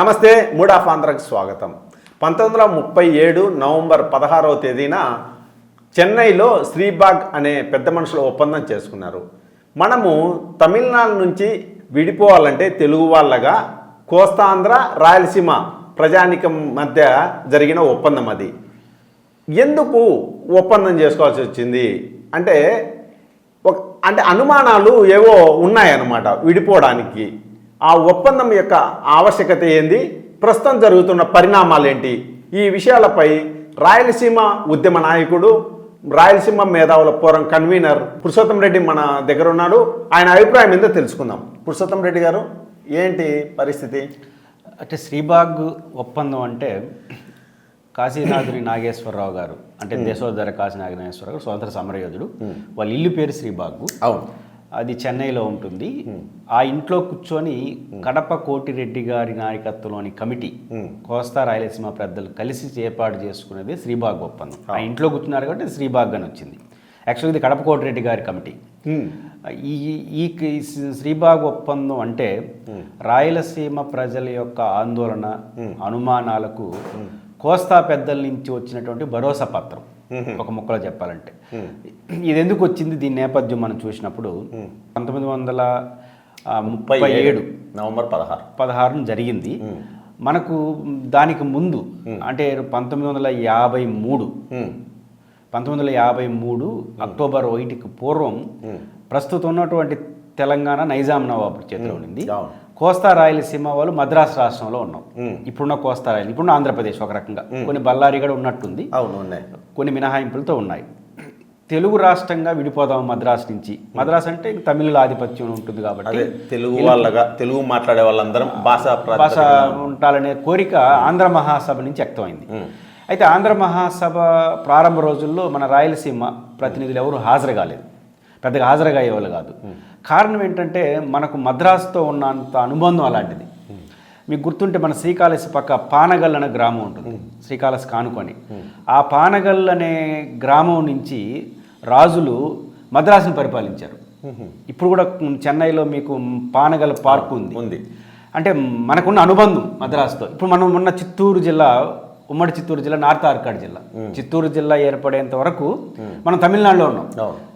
నమస్తే mood of ఆంధ్రాకి స్వాగతం. పంతొమ్మిది వందల ముప్పై ఏడు నవంబర్ పదహారవ తేదీన చెన్నైలో శ్రీబాగ్ అనే పెద్ద మనుషులు ఒప్పందం చేసుకున్నారు. మనము తమిళనాడు నుంచి విడిపోవాలంటే తెలుగు వాళ్ళగా కోస్తాంధ్ర రాయలసీమ ప్రజానికం మధ్య జరిగిన ఒప్పందం అది. ఎందుకు ఒప్పందం చేసుకోవాల్సి వచ్చింది? అంటే ఒక అంటే అనుమానాలు ఏవో ఉన్నాయన్నమాట విడిపోవడానికి. ఆ ఒప్పందం యొక్క ఆవశ్యకత ఏంది? ప్రస్తుతం జరుగుతున్న పరిణామాలు ఏంటి ఈ విషయాలపై రాయలసీమ ఉద్యమ నాయకుడు రాయలసీమ మేధావుల ఫోరం కన్వీనర్ పురుషోత్తం రెడ్డి మన దగ్గర ఉన్నాడు ఆయన అభిప్రాయం ఏందో తెలుసుకుందాం. పురుషోత్తం రెడ్డి గారు ఏంటి పరిస్థితి? అంటే శ్రీబాగ్ ఒప్పందం అంటే కాశీనాథుని నాగేశ్వరరావు గారు అంటే దేశోద్ధర కాశీ నాగేశ్వరరావు గారు స్వతంత్ర సమరయోధుడు. వాళ్ళ ఇల్లు పేరు శ్రీబాగు. అవును. అది చెన్నైలో ఉంటుంది. ఆ ఇంట్లో కూర్చొని కడప కోటిరెడ్డి గారి నాయకత్వంలోని కమిటీ కోస్తా రాయలసీమ పెద్దలు కలిసి ఏర్పాటు చేసుకునేది శ్రీబాగ్ ఒప్పందం ఆ ఇంట్లో కూర్చున్నారు కాబట్టి శ్రీబాగ్ అని వచ్చింది. యాక్చువల్గా ఇది కడప కోటిరెడ్డి గారి కమిటీ. ఈ ఈ ఈ శ్రీబాగ్ ఒప్పందం అంటే రాయలసీమ ప్రజల యొక్క ఆందోళన అనుమానాలకు కోస్తా పెద్దల నుంచి వచ్చినటువంటి భరోసా పత్రం. ఒక ముక్కలో చెప్పాలంటే. ఇది ఎందుకు వచ్చింది దీని నేపథ్యం మనం చూసినప్పుడు? పంతొమ్మిది వందల ముప్పై ఏడు నవంబర్ పదహారు. పదహారున జరిగింది. మనకు దానికి ముందు అంటే పంతొమ్మిది వందల యాభై మూడు పంతొమ్మిది వందల యాభై మూడు అక్టోబర్ ఒకటికి పూర్వం ప్రస్తుతం ఉన్నటువంటి తెలంగాణ నైజాం నవాబు చేతిలో ఉంది అవును. కోస్తా రాయలసీమ వాళ్ళు మద్రాసు రాష్ట్రంలో ఉన్నాం. ఇప్పుడున్న కోస్తా రాయల ఇప్పుడున్న ఆంధ్రప్రదేశ్ ఒక రకంగా. కొన్ని బళ్ళారి కూడా ఉన్నట్టుంది. అవును ఉన్నాయి. కొన్ని మినహాయింపులతో ఉన్నాయి. తెలుగు రాష్ట్రంగా విడిపోదాం మద్రాసు నుంచి. మద్రాసు అంటే తమిళ ఆధిపత్యం ఉంటుంది కాబట్టి తెలుగు వాళ్ళగా తెలుగు మాట్లాడే వాళ్ళందరం భాష భాష ఉండాలనే కోరిక ఆంధ్ర మహాసభ నుంచి వ్యక్తమైంది. అయితే ఆంధ్ర మహాసభ ప్రారంభ రోజుల్లో మన రాయలసీమ ప్రతినిధులు ఎవరు హాజరు కాలేదు. పెద్దగా హాజరుగా అయ్యేవాళ్ళు కాదు. కారణం ఏంటంటే మనకు మద్రాసుతో ఉన్నంత అనుబంధం అలాంటిది. మీకు గుర్తుంటే మన శ్రీకాళహస్తి పక్క పానగల్ అనే గ్రామం ఉంటుంది. శ్రీకాళహస్తి కానుకొని. ఆ పానగల్ అనే గ్రామం నుంచి రాజులు మద్రాసును పరిపాలించారు. ఇప్పుడు కూడా చెన్నైలో మీకు పానగల్ పార్క్ ఉంది. ఉంది. అంటే మనకున్న అనుబంధం మద్రాసుతో. ఇప్పుడు మనం ఉన్న చిత్తూరు జిల్లా ఉమ్మడి చిత్తూరు జిల్లా నార్త్ ఆర్కాడ్ జిల్లా. చిత్తూరు జిల్లా ఏర్పడేంత వరకు మనం తమిళనాడులో ఉన్నాం.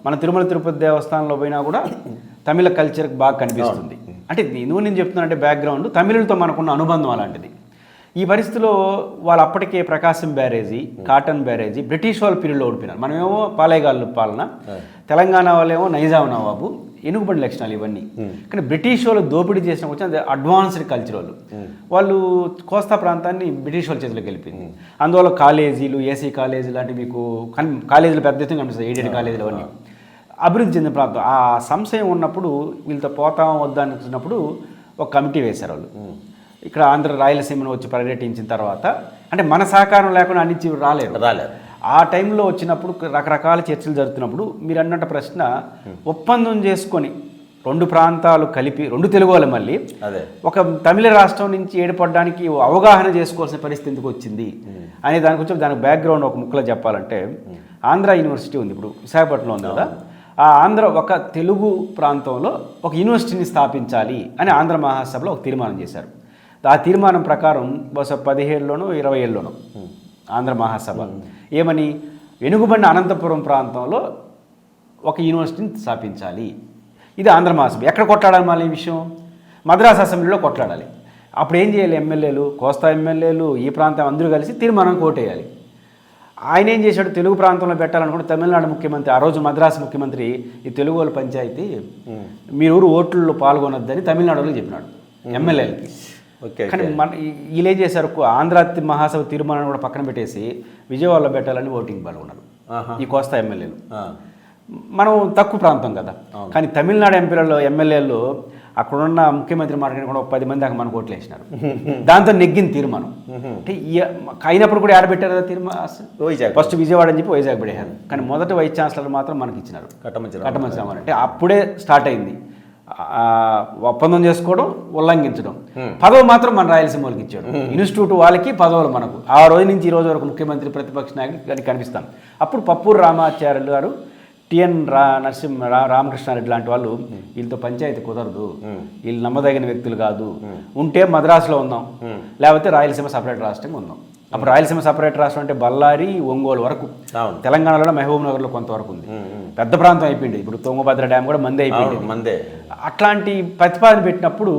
మన తిరుమల తిరుపతి దేవస్థానంలో పోయినా కూడా తమిళ కల్చర్ బాగా కనిపిస్తుంది. అంటే ఎందుకు నేను చెప్తున్నానంటే బ్యాక్గ్రౌండ్ తమిళులతో మనకున్న అనుబంధం అలాంటిది. ఈ పరిస్థితిలో వాళ్ళు అప్పటికే ప్రకాశం బ్యారేజీ కాటన్ బ్యారేజీ బ్రిటిష్ వాళ్ళ పీరియడ్లో ఓడిపోయినారు. మనమేమో పాలేగాళ్ళు పాలన తెలంగాణ వాళ్ళేమో నైజాం నవాబు ఎనుగుబడి లక్షణాలు ఇవన్నీ. కానీ బ్రిటిష్ వాళ్ళు దోపిడీ చేసిన వచ్చి అది అడ్వాన్స్డ్ కల్చర్ వాళ్ళు. వాళ్ళు కోస్తా ప్రాంతాన్ని బ్రిటిష్ వాళ్ళ చేతిలోకి వెళ్ళిపోయింది. అందువల్ల కాలేజీలు ఏసీ కాలేజీ లాంటి మీకు కాలేజీలు పెద్ద ఎత్తున కనిపిస్తాయి ఎయిడెడ్ కాలేజీలు అవన్నీ. అభివృద్ధి చెందిన ప్రాంతం. ఆ సంశయం ఉన్నప్పుడు వీళ్ళతో పోతాం వద్దా అనుకున్నప్పుడు ఒక కమిటీ వేశారు వాళ్ళు. ఇక్కడ ఆంధ్ర రాయలసీమను వచ్చి పర్యటించిన తర్వాత అంటే మన సహకారం లేకుండా అన్నించి రాలేరు. రాలేదు. ఆ టైంలో వచ్చినప్పుడు రకరకాల చర్చలు జరుగుతున్నప్పుడు మీరు అన్నట్టు ప్రశ్న ఒప్పందం చేసుకొని రెండు ప్రాంతాలు కలిపి రెండు తెలుగు వాళ్ళు మళ్ళీ అదే. ఒక తమిళ రాష్ట్రం నుంచి ఏర్పడడానికి అవగాహన చేసుకోవాల్సిన పరిస్థితి ఎందుకు వచ్చింది అనే దాని గురించి దానికి బ్యాక్గ్రౌండ్ ఒక ముక్కలో చెప్పాలంటే ఆంధ్ర యూనివర్సిటీ ఉంది ఇప్పుడు విశాఖపట్నంలో ఉంది కదా. ఆ ఆంధ్ర ఒక తెలుగు ప్రాంతంలో ఒక యూనివర్సిటీని స్థాపించాలి అని ఆంధ్ర మహాసభలో ఒక తీర్మానం చేశారు. ఆ తీర్మానం ప్రకారం బహుశా పదిహేడులోనో ఇరవై ఏళ్ళలోనో ఆంధ్ర మహాసభ. ఏమని? వెనుకబడిన అనంతపురం ప్రాంతంలో ఒక యూనివర్సిటీని స్థాపించాలి. ఇది ఆంధ్ర మహాసభ. ఎక్కడ కొట్లాడాలి మళ్ళీ ఈ విషయం? మద్రాస్ అసెంబ్లీలో కొట్లాడాలి. అప్పుడు ఏం చేయాలి? ఎమ్మెల్యేలు కోస్తా ఎమ్మెల్యేలు ఈ ప్రాంతం అందరూ కలిసి తీర్మానం కోటేయాలి. ఆయన ఏం చేశాడు? తెలుగు ప్రాంతంలో పెట్టాలనుకుంటే తమిళనాడు ముఖ్యమంత్రి ఆ రోజు మద్రాసు ముఖ్యమంత్రి ఈ తెలుగు వాళ్ళ పంచాయతీ మీరు ఊరు ఓట్లలో పాల్గొనొద్దని తమిళనాడులో చెప్పినాడు ఎమ్మెల్యేలకి. ఓకే కానీ మన వీళ్ళు ఏం చేశారు? ఆంధ్ర మహాసభ తీర్మానం కూడా పక్కన పెట్టేసి విజయవాడలో పెట్టాలని ఓటింగ్ పాల్గొన్నారు. ఈ కోస్తా ఎమ్మెల్యేలు. మనం తక్కువ ప్రాంతం కదా. కానీ తమిళనాడు ఎంపీలలో ఎమ్మెల్యేలు అక్కడున్న ముఖ్యమంత్రి మాట్లాడిన కూడా ఒక పది మంది దాకా మనకు ఓట్లు వేసినారు. దాంతో నెగ్గింది తీర్మానం. అంటే అయినప్పుడు కూడా ఆడబెట్టారు కదా తీర్మానం వైజాగ్. ఫస్ట్ విజయవాడ అని చెప్పి వైజాగ్ పడేశారు కానీ మొదటి వైస్ ఛాన్సలర్ మాత్రం మనకి ఇచ్చినారు. కట్టమంచి రామారావు అంటే అప్పుడే స్టార్ట్ అయింది. ఆ, ఒప్పందం చేసుకోవడం ఉల్లంఘించడం. పదవి మాత్రం మన రాయలసీమ వాళ్ళకి ఇచ్చాడు ఇన్స్టిట్యూట్ వాళ్ళకి పదవులు మనకు. ఆ రోజు నుంచి ఈ రోజు వరకు ముఖ్యమంత్రి ప్రతిపక్ష నాయకుడు అని కనిపిస్తాను అప్పుడు పప్పూరు రామాచార్యులు గారు టిఎన్ రా నరసింహ రా రామకృష్ణారెడ్డి లాంటి వాళ్ళు వీళ్ళతో పంచాయతీ కుదరదు. వీళ్ళు నమ్మదగిన వ్యక్తులు కాదు. ఉంటే మద్రాసులో ఉందాం. లేకపోతే రాయలసీమ సపరేట్ రాష్ట్రంగా ఉందాం. అప్పుడు రాయలసీమ సపరేట్ రాష్ట్రం అంటే బళ్ళారి ఒంగోలు వరకు. తెలంగాణలో మహబూబ్ నగర్లో కొంతవరకు ఉంది. పెద్ద ప్రాంతం అయిపోయింది. ఇప్పుడు తుంగభద్ర డ్యామ్ కూడా మందే అయిపోయింది. మందే. అట్లాంటి ప్రతిపాదన పెట్టినప్పుడు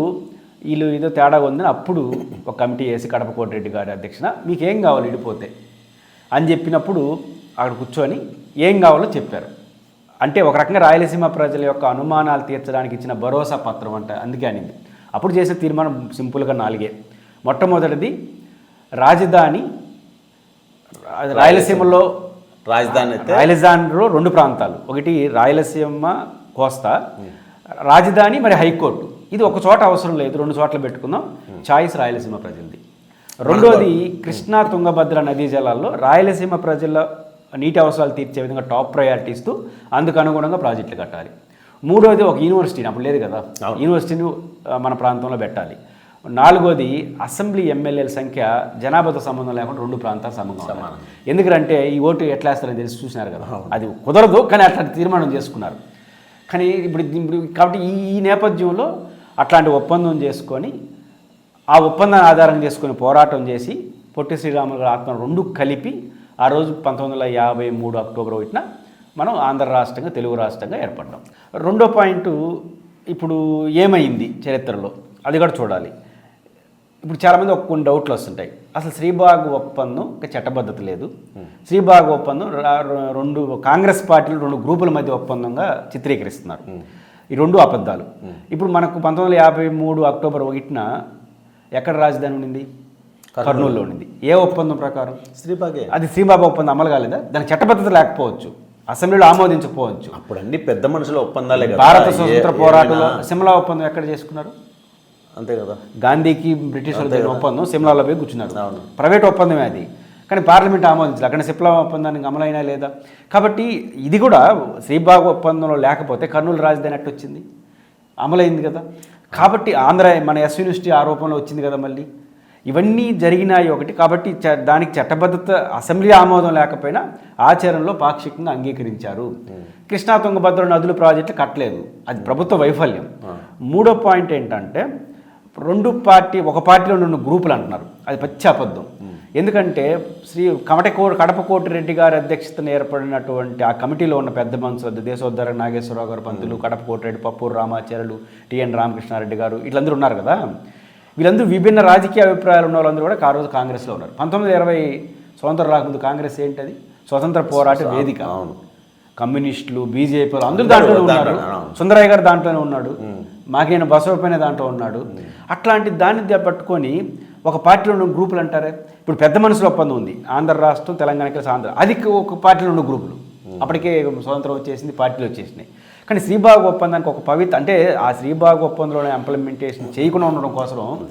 వీళ్ళు ఏదో తేడా ఉందని అప్పుడు ఒక కమిటీ వేసి కడప కోటిరెడ్డి గారి అధ్యక్షన మీకేం కావాలి? విడిపోతే అని చెప్పినప్పుడు అక్కడ కూర్చొని ఏం కావాలో చెప్పారు. అంటే ఒక రకంగా రాయలసీమ ప్రజల యొక్క అనుమానాలు తీర్చడానికి ఇచ్చిన భరోసా పత్రం అంట అందుకే అనింది. అప్పుడు చేసిన తీర్మానం సింపుల్గా నాలుగే. మొట్టమొదటిది రాజధాని రాయలసీమలో రాజధాని రాయలసీమలో రెండు ప్రాంతాలు. ఒకటి రాయలసీమ కోస్తా రాజధాని మరి హైకోర్టు. ఇది ఒక చోట అవసరం లేదు రెండు చోట్ల పెట్టుకుందాం. చాయిస్ రాయలసీమ ప్రజలది. రెండోది కృష్ణా తుంగభద్ర నదీ జలాల్లో రాయలసీమ ప్రజల నీటి అవసరాలు తీర్చే విధంగా టాప్ ప్రయారిటీ ఇస్తూ అందుకు అనుగుణంగా ప్రాజెక్టులు కట్టాలి. మూడోది ఒక యూనివర్సిటీని అప్పుడు లేదు కదా. యూనివర్సిటీని మన ప్రాంతంలో పెట్టాలి. నాలుగోది అసెంబ్లీ ఎమ్మెల్యేల సంఖ్య జనాభాతో సంబంధం లేకుండా రెండు ప్రాంతాలు ఉండాలి. ఎందుకంటే ఈ ఓటు ఎట్లా వేస్తారని తెలిసి చూసినారు కదా. అది కుదరదు కానీ అట్లా తీర్మానం చేసుకున్నారు. కానీ ఇప్పుడు ఇప్పుడు కాబట్టి ఈ ఈ నేపథ్యంలో అట్లాంటి ఒప్పందం చేసుకొని ఆ ఒప్పందాన్ని ఆధారం చేసుకొని పోరాటం చేసి పొట్టి శ్రీరాములు ఆత్మ రెండు కలిపి ఆ రోజు పంతొమ్మిది వందల యాభై మూడు అక్టోబర్ ఒకటిన మనం ఆంధ్ర రాష్ట్రంగా తెలుగు రాష్ట్రంగా ఏర్పడ్డాం. రెండో పాయింట్ ఇప్పుడు ఏమైంది చరిత్రలో? అది కూడా చూడాలి. ఇప్పుడు చాలామంది ఒక కొన్ని డౌట్లు వస్తుంటాయి. అసలు శ్రీబాగ్ ఒప్పందం చట్టబద్ధత లేదు. శ్రీబాగ్ ఒప్పందం రెండు కాంగ్రెస్ పార్టీలు రెండు గ్రూపుల మధ్య ఒప్పందంగా చిత్రీకరిస్తున్నారు. ఈ రెండు అబద్ధాలు. ఇప్పుడు మనకు పంతొమ్మిది వందల యాభై మూడు అక్టోబర్ ఒకటిన ఎక్కడ రాజధాని ఉండింది? కర్నూలులో ఉండింది. ఏ ఒప్పందం ప్రకారం? శ్రీబాగే అది శ్రీబాబు ఒప్పందం అమలు కాలేదా? దానికి చట్టబద్ధత లేకపోవచ్చు. అసెంబ్లీలో ఆమోదించకపోవచ్చు. అప్పుడు అన్ని పెద్ద మనుషుల ఒప్పందాలే భారత స్వతంత్ర పోరాటంలో సిమ్లా ఒప్పందం ఎక్కడ చేసుకున్నారు? అంతే కదా. గాంధీకి బ్రిటిష్ ఒప్పందం సిమ్లాలో పోయి కూర్చున్నారు. ప్రైవేట్ ఒప్పందమే అది. కానీ పార్లమెంట్ ఆమోదించాలి. అక్కడ సిప్లా ఒప్పందానికి అమలైనా లేదా? కాబట్టి ఇది కూడా శ్రీబాగ్ ఒప్పందంలో లేకపోతే కర్నూలు రాజధాని వచ్చింది అమలైంది కదా. కాబట్టి ఆంధ్ర మన ఎస్ యూనివర్సిటీ ఆరోపణలో వచ్చింది కదా మళ్ళీ. ఇవన్నీ జరిగినాయి ఒకటి కాబట్టి చ- దానికి చట్టబద్ధత అసెంబ్లీ ఆమోదం లేకపోయినా ఆచరణలో పాక్షికంగా అంగీకరించారు. కృష్ణా తుంగభద్ర నదుల ప్రాజెక్టులు కట్టలేదు. అది ప్రభుత్వ వైఫల్యం. మూడో పాయింట్ ఏంటంటే రెండు పార్టీ ఒక పార్టీలో రెండు గ్రూపులు అంటున్నారు. అది పచ్చి అబద్ధం. ఎందుకంటే శ్రీ కమటకో కడప కోటిరెడ్డి గారి అధ్యక్షతన ఏర్పడినటువంటి ఆ కమిటీలో ఉన్న పెద్ద మనుషులు దేశోద్ధర నాగేశ్వరరావు గారు పంతులు కడప కోటిరెడ్డి పప్పూరు రామాచార్యులు టిఎన్ రామకృష్ణారెడ్డి గారు వీళ్ళందరూ ఉన్నారు కదా. వీళ్ళందరూ విభిన్న రాజకీయ అభిప్రాయాలు ఉన్న వాళ్ళందరూ కూడా ఆ రోజు కాంగ్రెస్లో ఉన్నారు. పంతొమ్మిది ఇరవై స్వతంత్రం రాకముందు కాంగ్రెస్ ఏంటది? స్వతంత్ర పోరాట వేదిక. అవును. కమ్యూనిస్టులు బీజేపీలు అందరూ దాంట్లోనే ఉన్నారు. సుందరయ్య గారు దాంట్లోనే ఉన్నాడు. మాకైనా బసవపైన దాంట్లో ఉన్నాడు. అట్లాంటి దాన్ని పట్టుకొని ఒక పార్టీలో ఉన్న గ్రూపులు అంటారే? ఇప్పుడు పెద్ద మనుషుల ఒప్పందం ఉంది. ఆంధ్ర రాష్ట్రం తెలంగాణ కలిసి ఆంధ్ర. అది ఒక పార్టీలో ఉన్న గ్రూపులు. అప్పటికే స్వతంత్రం వచ్చేసింది పార్టీలు వచ్చేసినాయి. కానీ శ్రీబాగ్ ఒప్పందానికి ఒక పవిత్ర అంటే ఆ శ్రీబాగ్ ఒప్పందంలోనే ఇంప్లిమెంటేషన్ చేయకుండా ఉండడం కోసం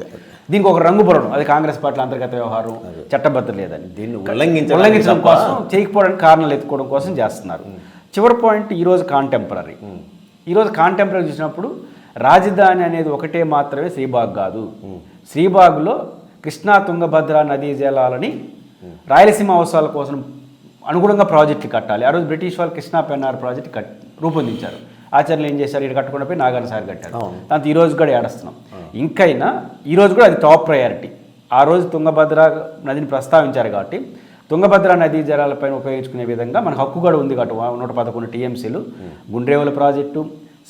దీనికి ఒక రంగు పొరడం అది కాంగ్రెస్ పార్టీ అంతర్గత వ్యవహారం చట్టబద్ధత లేదని. దీన్ని ఉల్లంఘించడం తప్ప- కోసం చేయకపోవడానికి కారణాలు ఎత్తుకోవడం కోసం చేస్తున్నారు. చివరి పాయింట్ ఈరోజు కాంటెంపరీ ఈరోజు కాంటెంపరీ చూసినప్పుడు రాజధాని అనేది ఒకటే మాత్రమే శ్రీబాగ్ కాదు. శ్రీబాగ్లో కృష్ణా తుంగభద్ర నదీ జలాలని రాయలసీమ అవసరాల కోసం అనుగుణంగా ప్రాజెక్టులు కట్టాలి. ఆ రోజు బ్రిటిష్ వాళ్ళు కృష్ణా పెన్నార్ ప్రాజెక్ట్ కట్ రూపొందించారు. ఆచరణలు ఏం చేశారు? ఇక్కడ కట్టుకుండా పోయి నాగార్జున సార్ కట్టారు. దాంతో ఈ రోజు కూడా ఏడుస్తున్నాం. ఇంకైనా ఈ రోజు కూడా అది టాప్ ప్రయారిటీ. ఆ రోజు తుంగభద్ర నదిని ప్రస్తావించారు కాబట్టి తుంగభద్ర నదీ జలాలపైన ఉపయోగించుకునే విధంగా మన హక్కు కూడా ఉంది కాబట్టి నూట పదకొండు టీఎంసీలు. గుండ్రేవుల ప్రాజెక్టు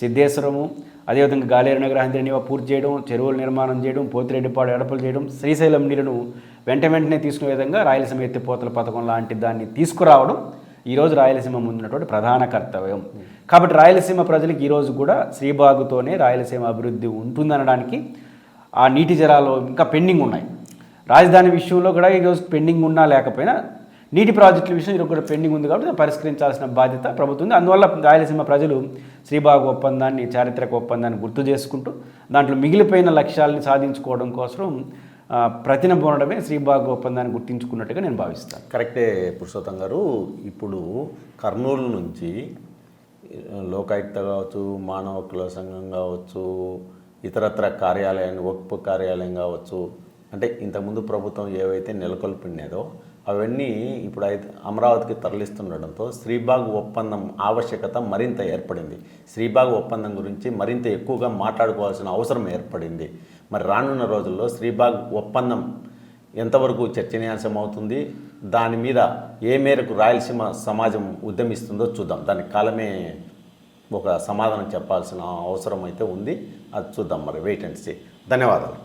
సిద్ధేశ్వరము అదేవిధంగా గాలేరు నగర హంద్రినివ పూర్తి చేయడం చెరువుల నిర్మాణం చేయడం పోతిరెడ్డిపాడు ఎడపలు చేయడం శ్రీశైలం నీరును వెంట వెంటనే తీసుకునే విధంగా రాయలసీమ ఎత్తిపోతల పథకం లాంటి దాన్ని తీసుకురావడం ఈరోజు రాయలసీమ ముందున్నటువంటి ప్రధాన కర్తవ్యం. కాబట్టి రాయలసీమ ప్రజలకు ఈరోజు కూడా శ్రీబాగుతోనే రాయలసీమ అభివృద్ధి ఉంటుందనడానికి ఆ నీటి జలాలు ఇంకా పెండింగ్ ఉన్నాయి. రాజధాని విషయంలో కూడా ఈరోజు పెండింగ్ ఉన్నా లేకపోయినా నీటి ప్రాజెక్టుల విషయం ఈరోజు కూడా పెండింగ్ ఉంది కాబట్టి పరిష్కరించాల్సిన బాధ్యత ప్రభుత్వం ఉంది. అందువల్ల రాయలసీమ ప్రజలు శ్రీబాగు ఒప్పందాన్ని చారిత్రక ఒప్పందాన్ని గుర్తు చేసుకుంటూ దాంట్లో మిగిలిపోయిన లక్ష్యాలని సాధించుకోవడం కోసం ప్రతిన పోనడమే శ్రీబాగు ఒప్పందాన్ని గుర్తించుకున్నట్టుగా నేను భావిస్తాను. కరెక్టే పురుషోత్తం గారు. ఇప్పుడు కర్నూలు నుంచి లోకాయుక్త కావచ్చు మానవ హక్కుల సంఘం కావచ్చు ఇతరత్ర కార్యాలయాన్ని ఒప్పు కార్యాలయం కావచ్చు అంటే ఇంతకుముందు ప్రభుత్వం ఏవైతే నెలకొల్పినదో అవన్నీ ఇప్పుడు అయితే అమరావతికి తరలిస్తుండడంతో శ్రీబాగ్ ఒప్పందం ఆవశ్యకత మరింత ఏర్పడింది. శ్రీబాగ్ ఒప్పందం గురించి మరింత ఎక్కువగా మాట్లాడుకోవాల్సిన అవసరం ఏర్పడింది. మరి రానున్న రోజుల్లో శ్రీబాగ్ ఒప్పందం ఎంతవరకు చర్చనీయాంశం అవుతుంది దాని మీద ఏ మేరకు రాయలసీమ సమాజం ఉద్యమిస్తుందో చూద్దాం. దానికి కాలమే ఒక సమాధానం చెప్పాల్సిన అవసరం అయితే ఉంది. అది చూద్దాం మరి. వెయిట్ అండ్ సీ ధన్యవాదాలు.